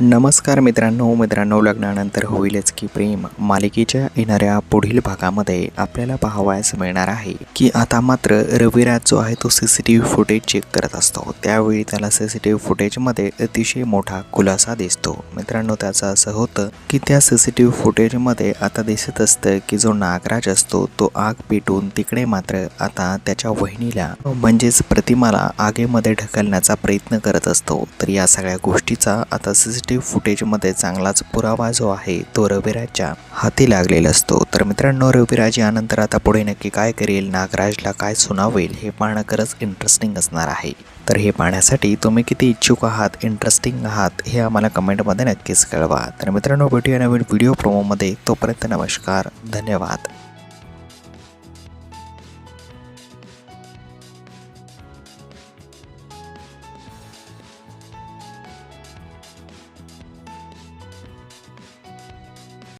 नमस्कार मित्रांनो मित्रांनो लग्नानंतर होईलच की प्रेम. मालिकेच्या येणाऱ्या पुढील भागामध्ये आपल्याला पाहावयास मिळणार आहे की आता मात्र रविराज जो आहे तो C C T V footage check करत असतो. त्यावेळी त्याला सी सी टी व्ही फुटेजमध्ये अतिशय मोठा खुलासा दिसतो. मित्रांनो त्याचं असं होतं की त्या सी सी टी व्ही फुटेजमध्ये आता दिसत असतं की जो नागराज असतो तो आग पेटून तिकडे मात्र आता त्याच्या वहिनीला म्हणजेच प्रतिमाला आगेमध्ये ढकलण्याचा प्रयत्न करत असतो. तर या सगळ्या गोष्टीचा आता सी सी टी फुटेजमध्ये चांगलाच पुरावा जो आहे तो रविराजच्या हाती लागलेला असतो. तर मित्रांनो रविराज यानंतर आता पुढे नक्की काय करेल नागराजला काय सुनावेल हे पाहणं खरंच इंटरेस्टिंग असणार आहे. तर हे पाहण्यासाठी तुम्ही किती इच्छुक आहात इंटरेस्टिंग आहात हे आम्हाला कमेंटमध्ये नक्कीच कळवा. तर मित्रांनो भेटूया नवीन व्हिडिओ प्रोमोमध्ये तोपर्यंत नमस्कार धन्यवाद.